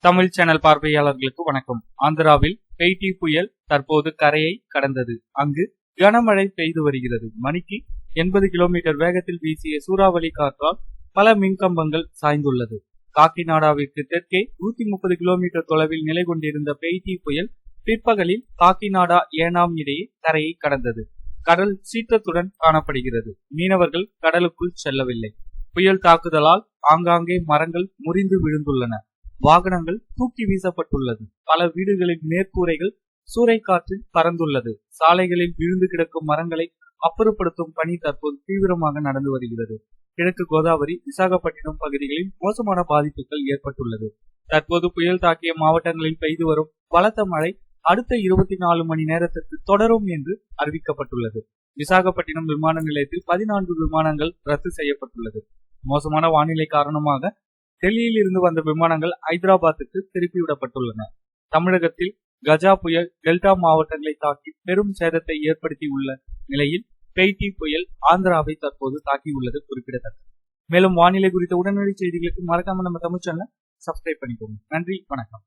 Tamil channel பார்வையாளர்களுக்கு வணக்கம். ஆந்திராவில் பெய்டி புயல் தற்போது கரையை கடந்தது. அங்கு கனமழை பெய்து வருகிறது. மணிக்கு எண்பது கிலோமீட்டர் வேகத்தில் வீசிய சூறாவளி காற்றால் பல மின்கம்பங்கள் சாய்ந்துள்ளது. காக்கிநாடாவிற்கு தெற்கே நூத்தி முப்பது கிலோமீட்டர் தொலைவில் நிலை கொண்டிருந்த பெய்டி புயல் பிற்பகலில் காக்கிநாடா ஏனாம் இடையே கரையை கடந்தது. கடல் சீற்றத்துடன் காணப்படுகிறது. மீனவர்கள் கடலுக்குள் செல்லவில்லை. புயல் தாக்குதலால் ஆங்காங்கே மரங்கள் முறிந்து விழுந்துள்ளன. வாகனங்கள் தூக்கி வீசப்பட்டுள்ளது. பல வீடுகளின் மேற்கூரைகள் சூறைக்காற்றில் பறந்துள்ளது. சாலைகளில் விழுந்து கிடக்கும் மரங்களை அப்புறப்படுத்தும் பணி தற்போது தீவிரமாக நடந்து வருகிறது. கிழக்கு கோதாவரி விசாகப்பட்டினம் பகுதிகளில் மோசமான பாதிப்புகள் ஏற்பட்டுள்ளது. தற்போது புயல் தாக்கிய மாவட்டங்களில் பெய்து வரும் பலத்த மழை அடுத்த இருபத்தி நாலு மணி நேரத்திற்கு தொடரும் என்று அறிவிக்கப்பட்டுள்ளது. விசாகப்பட்டினம் விமான நிலையத்தில் பதினான்கு விமானங்கள் ரத்து செய்யப்பட்டுள்ளது. மோசமான வானிலை காரணமாக டெல்லியில் இருந்து வந்த விமானங்கள் ஐதராபாத்துக்கு திருப்பிவிடப்பட்டுள்ளன. தமிழகத்தில் கஜா புயல் டெல்டா மாவட்டங்களை தாக்கி பெரும் சேதத்தை ஏற்படுத்தியுள்ள நிலையில் பெய்டி புயல் ஆந்திராவை தற்போது தாக்கியுள்ளது குறிப்பிடத்தக்கது. மேலும் வானிலை குறித்த உடனடி செய்திகளுக்கு மறக்காம நம்ம தமிழ் சேனலை சப்ஸ்கிரைப் பண்ணிக்கோங்க. நன்றி வணக்கம்.